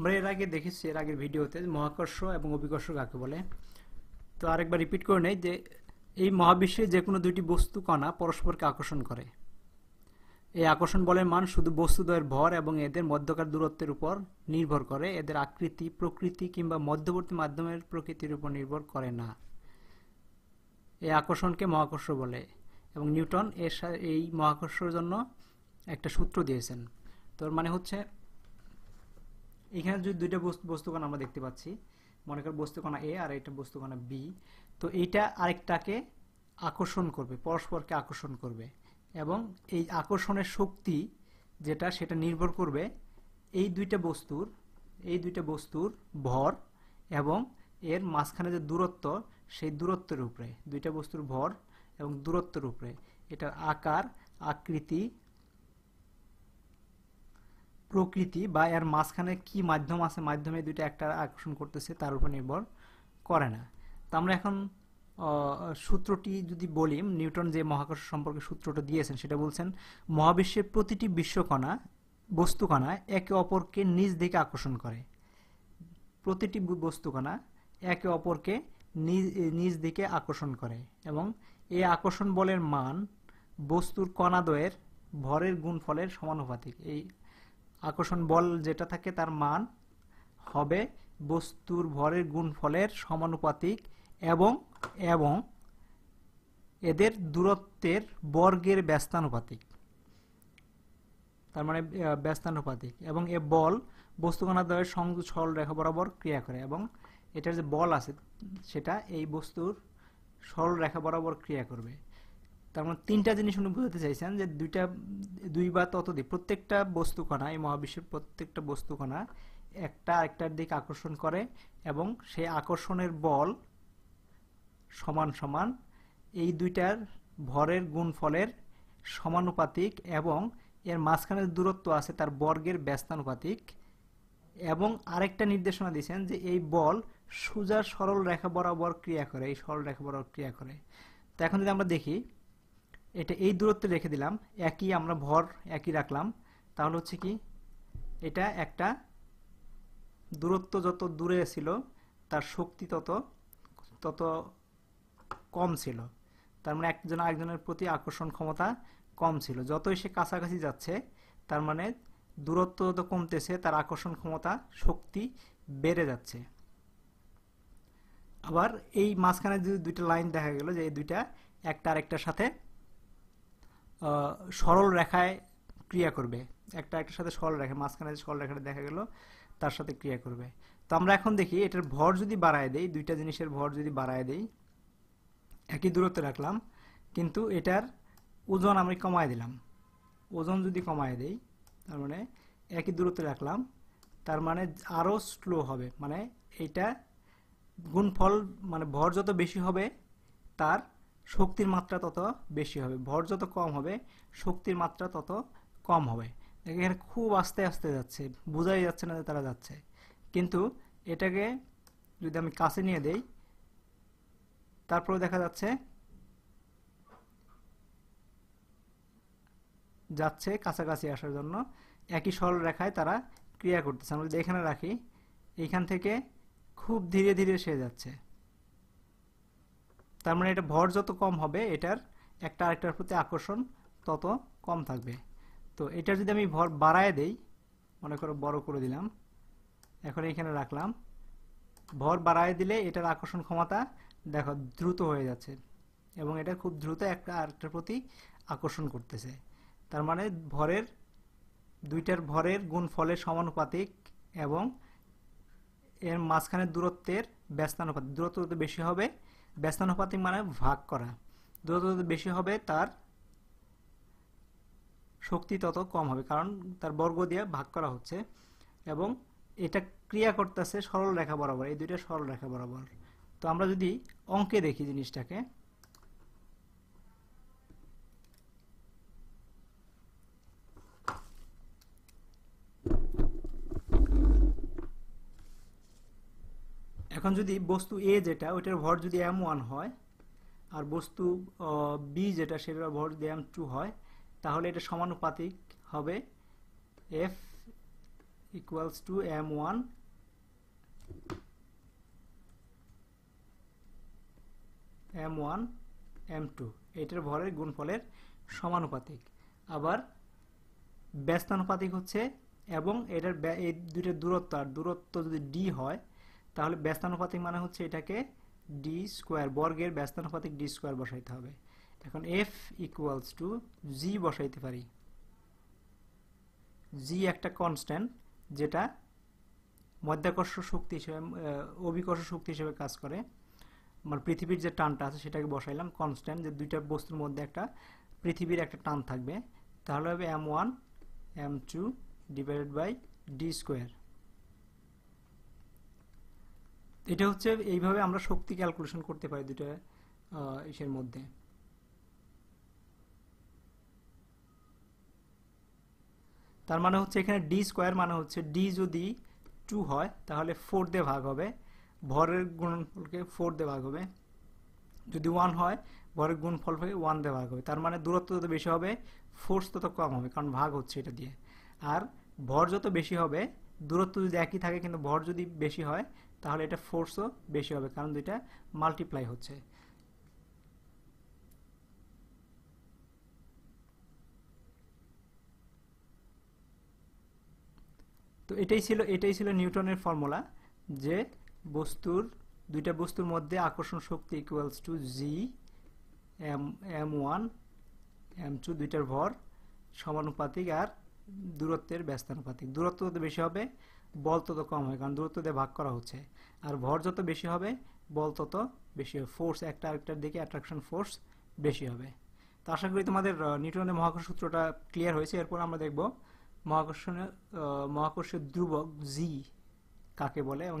আমরা এর আগে দেখেছি, এর আগের ভিডিওতে মহাকর্ষ এবং অভিকর্ষ কাকে বলে। তো আরেকবার রিপিট করে নেই যে এই মহাবিশ্বে যে কোনো দুইটি বস্তু কণা পরস্পরকে আকর্ষণ করে। এই আকর্ষণ বলের মান শুধু বস্তুদ্বয়ের ভর এবং এদের মধ্যকার দূরত্বের উপর নির্ভর করে, এদের আকৃতি, প্রকৃতি কিংবা মধ্যবর্তী মাধ্যমের প্রকৃতির উপর নির্ভর করে না। এই আকর্ষণকে মহাকর্ষ বলে এবং নিউটন এর এই মহাকর্ষের জন্য একটা সূত্র দিয়েছেন। তোর মানে হচ্ছে এখানে যদি দুইটা বস্তুকণা আমরা দেখতে পাচ্ছি, মনে কর বস্তুকণা এ আর এটা বস্তুকণা বি তো এইটা আরেকটাকে আকর্ষণ করবে, পরস্পরকে আকর্ষণ করবে এবং এই আকর্ষণের শক্তি যেটা সেটা নির্ভর করবে এই দুইটা বস্তুর এই দুইটা বস্তুর ভর এবং এর মাঝখানে যে দূরত্ব, সেই দূরত্বের উপরে, দুইটা বস্তুর ভর এবং দূরত্বের উপরে। এটার আকার, আকৃতি প্রকৃতি বা এর মাঝখানে কি মাধ্যম আছে, মাধ্যমে দুইটা একটা আকর্ষণ করতেছে, তার উপর নির্ভর করে না। তো আমরা এখন সূত্রটি যদি বলি, নিউটন যে মহাকর্ষ সম্পর্কে সূত্রটা দিয়েছেন, সেটা বলছেন, মহাবিশ্বের প্রতিটি বিশ্বকণা, বস্তুকণা একে অপরকে নিজ দিকে আকর্ষণ করে। প্রতিটি বস্তুকণা একে অপরকে নিজ দিকে আকর্ষণ করে এবং এই আকর্ষণ বলের মান বস্তুর কণাদ্বয়ের ভরের গুণফলের সমানুপাতিক। এই আকর্ষণ বল যেটা থাকে তার মান হবে বস্তুর ভরের গুণফলের সমানুপাতিক এবং এবং এদের দূরত্বের বর্গের ব্যস্তানুপাতিক। তার মানে ব্যস্তানুপাতিক এবং এ বল বস্তুকণা দ্বয়ের সংযোগ সরল রেখা বরাবর ক্রিয়া করে এবং এটার যে বল আছে, সেটা এই বস্তুর সরল রেখা বরাবর ক্রিয়া করবে। তার মানে তিনটা জিনিস উনি বুঝতে চাইছেন যে দুইটা, দুই বা ততোধিক প্রত্যেকটা বস্তুকণা, এই মহাবিশ্বের প্রত্যেকটা বস্তুকণা একটা আরেকটার দিকে আকর্ষণ করে এবং সেই আকর্ষণের বল সমান সমান এই দুইটার ভরের গুণফলের সমানুপাতিক এবং এর মাঝখানে দূরত্ব আছে তার বর্গের ব্যস্তানুপাতিক এবং আরেকটা নির্দেশনা দিয়েছেন যে এই বল সোজা সরল রেখা বরাবর ক্রিয়া করে, এই সরল রেখা বরাবর ক্রিয়া করে। তো এখন যদি আমরা দেখি এটা এই দূরত্বে রেখে দিলাম। একই আমরা ভর একই রাখলাম। তাহলে হচ্ছে কি? এটা একটা দূরত্ব যত দূরে ছিল, তার শক্তি তত তত কম ছিল। তার মানে একজন আরেকজনের প্রতি আকর্ষণ ক্ষমতা কম ছিল। যতই সে কাছাকাছি যাচ্ছে, তার মানে দূরত্ব যত কমতেছে, তার আকর্ষণ ক্ষমতা, শক্তি বেড়ে যাচ্ছে। আবার এই মাঝখানে যদি দুইটা লাইন দেখা গেল, যে এই দুইটা একটা আরেকটার সাথে সরল রেখায় ক্রিয়া করবে। একটা একটার সাথে সরল রেখা, মাঝখানে সরল রেখাটা দেখা গেল, তার সাথে ক্রিয়া করবে। তো আমরা এখন দেখি, এটার ভর যদি বাড়ায় দেই, দুইটা জিনিসের ভর যদি বাড়ায় দেই, একই দূরত্বে রাখলাম, কিন্তু এটার ওজন আমি কমায় দিলাম। ওজন যদি কমায় দেই, তার মানে একই দূরত্বে রাখলাম, তার মানে আরও স্লো হবে। মানে এইটা গুণফল মানে ভর যত বেশি হবে, তার শক্তির মাত্রা তত বেশি হবে। ভর যত কম হবে, শক্তির মাত্রা তত কম হবে। এখানে খুব আস্তে আস্তে যাচ্ছে। বোঝাই যাচ্ছে না যে তারা যাচ্ছে। কিন্তু এটাকে যদি আমি কাছে নিয়ে দেই, তারপরে দেখা যাচ্ছে যাচ্ছে কাছাকাছি আসার জন্য। একই সরল রেখায় তারা ক্রিয়া করতেছে। আমরা যদি এখানে রাখি, এইখান থেকে খুব ধীরে ধীরে সে যাচ্ছে। তার মানে এটা ভর যত কম হবে, এটার একটা আরেকটার প্রতি আকর্ষণ তত কম থাকবে। তো এটার যদি আমি ভর বাড়ায় দেই, মনে করো বড় করে দিলাম, এখন এখানে রাখলাম, ভর বাড়ায় দিলে এটার আকর্ষণ ক্ষমতা দেখো দ্রুত হয়ে যাচ্ছে এবং এটা খুব দ্রুত একটা আরেকটার প্রতি আকর্ষণ করতেছে। তার মানে ভরের, দুইটার ভরের গুণ ফলের সমানুপাতিক এবং এর মাঝখানে দূরত্বের ব্যস্তানুপাতিক, দূরত্ব বেশি হবে ব্যস্তানুপাতিক মানে ভাগ করা। দ্রুত যত বেশি হবে, তার শক্তি তত কম হবে, কারণ তার বর্গ দিয়ে ভাগ করা হচ্ছে এবং এটা ক্রিয়া করতেছে সরল রেখা বরাবর, এই দুইটা সরল রেখা বরাবর। তো আমরা যদি অঙ্কে দেখি জিনিসটাকে এখন যদি বস্তু এ যেটা, ওইটার ভর যদি এম ওয়ান হয়, আর বস্তু বি যেটা, সেটার ভর যদি এম টু হয়, তাহলে এটা সমানুপাতিক হবে F equals to M one M one M two এটার ভরের গুণফলের সমানুপাতিক। আবার ব্যস্তানুপাতিক হচ্ছে এবং এটার এই দুইটার দূরত্ব, আর দূরত্ব যদি ডি হয় তাহলে ব্যস্তানুপাতিক মানে হচ্ছে এটাকে ডি স্কোয়ার বর্গের ব্যস্তানুপাতিক ডি স্কোয়ার বসাইতে হবে। এখন এফ ইকুয়ালস টু জি বসাইতে পারি। জি একটা কনস্ট্যান্ট যেটা মধ্যাকর্ষ শক্তি হিসেবে অভিকর্ষ শক্তি হিসেবে কাজ করে। মানে পৃথিবীর যে টানটা আছে সেটাকে বসাইলাম কনস্ট্যান্ট যে দুইটা বস্তুর মধ্যে একটা পৃথিবীর একটা টান থাকবে। তাহলে হবে M one M two divided by D square এটা হচ্ছে এইভাবে আমরা শক্তি ক্যালকুলেশন করতে পারি আহ, ইসের মধ্যে। তার মানে হচ্ছে এখানে ডি স্কোয়ার মানে হচ্ছে ডি যদি টু হয় তাহলে ফোর দিয়ে ভাগ হবে। ভরের গুণফলকে ফোর দিয়ে ভাগ হবে। যদি ওয়ান হয় ভরের গুণফলকে ওয়ান দিয়ে ভাগ হবে। তার মানে দূরত্ব যত বেশি হবে ফোর্স তত কম হবে কারণ ভাগ হচ্ছে এটা দিয়ে। আর ভর যত বেশি হবে দূরত্ব যদি একই থাকে কিন্তু ভর যদি বেশি হয় তাহলে এটা ফোর্সও বেশি হবে, কারণ দুইটা মাল্টিপ্লাই হচ্ছে। তো এটাই ছিল এটাই ছিল নিউটনের ফর্মুলা যে বস্তুর, দুইটা বস্তুর মধ্যে আকর্ষণ শক্তি equals to G M M one M two দুইটার ভর সমানুপাতিক আর দূরত্বের ব্যস্তানুপাতিক। দূরত্ব বেশি হবে বল তত কম হয়, কারণ দূরত্ব দিয়ে ভাগ করা হচ্ছে। আর ভর যত বেশি হবে, বল তত বেশি হবে। ফোর্স একটা আরেকটার দিকে অ্যাট্রাকশন ফোর্স বেশি হবে। তো আশা করি তোমাদের নিউটনের মহাকর্ষ সূত্রটা ক্লিয়ার হয়েছে। এরপর আমরা দেখব মহাকর্ষণের মহাকর্ষের ধ্রুবক জি কাকে বলে এবং